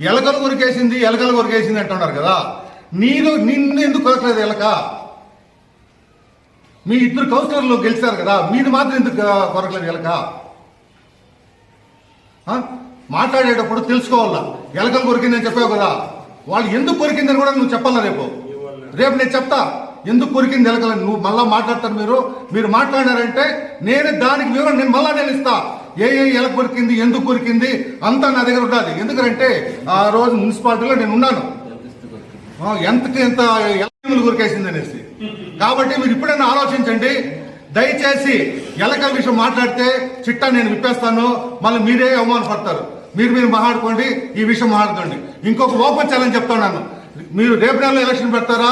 ఎలకలు కొరికేసింది ఎలకలు కొరికేసింది అంటున్నారు కదా. నీరు నిన్ను ఎందుకు కొరకలేదు ఎలక? మీ ఇద్దరు కౌన్సిలర్లు గెలిచారు కదా మీరు మాత్రం ఎందుకు కొరకలేదు ఎలక? ఆ? మాట్లాడేటప్పుడు తెలుసుకోవాలా? ఎలకలు కొరికిందని చెప్పావు కదా. వాళ్ళు ఎందుకు కొరికిందని కూడా నువ్వు చెప్పాలా రేపు? రేపు నేను చెప్తా. ఎందుకు కొరికింది ఎలకలని నువ్వు మళ్ళా మాట్లాడతారు మీరు. మీరు మాట్లాడారంటే నేను దానికి వివరణ నేను మళ్ళా నేను ఇస్తా. ఏ ఏ ఎలా కొరికింది ఎందుకు కొరికింది అంతా నా దగ్గర ఉండాలి. ఎందుకంటే ఆ రోజు మున్సిపాలిటీలో నేను ఉన్నాను. ఎంతకి ఎంత ఎలకలు కొరికేసింది అనేసి. కాబట్టి మీరు ఇప్పుడైనా ఆలోచించండి. దయచేసి ఎలకల విషయం మాట్లాడితే చిట్టా నేను విప్పేస్తాను. మళ్ళీ మీరే అవమానపడతారు. మీరు మీరు మాట్లాడుకోండి ఈ విషయం మాట్లాడుకోండి. ఇంకొక ఓపెన్ ఛాలెంజ్ చెప్తాను మీరు రేపు నెలలో ఎలక్షన్ పెడతారా?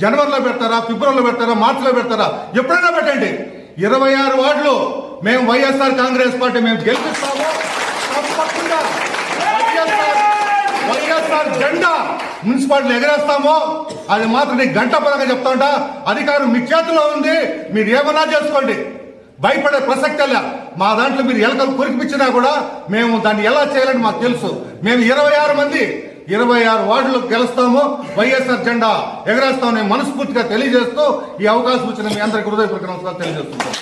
జనవరిలో పెడతారా ఫిబ్రవరిలో పెడతారా మార్చిలో పెడతారా? ఎప్పుడైనా పెట్టండి. ఇరవై ఆరు వార్డులు మేము వైఎస్ఆర్ కాంగ్రెస్ పార్టీ మేము గెలిపిస్తాము. తప్పకుండా వైఎస్ఆర్ వైఎస్ఆర్ జెండా మున్సిపాలిటీ ఎగరేస్తామో. అది మాత్రం నేను గంట పరంగా చెప్తా ఉంటా. అధికారం మీ చేతిలో ఉంది. మీరు ఏమన్నా చేసుకోండి. భయపడే ప్రసక్తి లే. మా దాంట్లో మీరు ఎలకలు కొరికిపించినా కూడా మేము దాన్ని ఎలా చేయాలని మాకు తెలుసు. మేము ఇరవై ఆరు మంది ఇరవై ఆరు వార్డులు గెలుస్తాము వైఎస్ఆర్ జెండా ఎగరేస్తామని మనస్ఫూర్తిగా తెలియజేస్తూ ఈ అవకాశం ఇచ్చిన మీ అందరికీ హృదయపూర్వక నమస్కారం తెలియజేస్తున్నాం.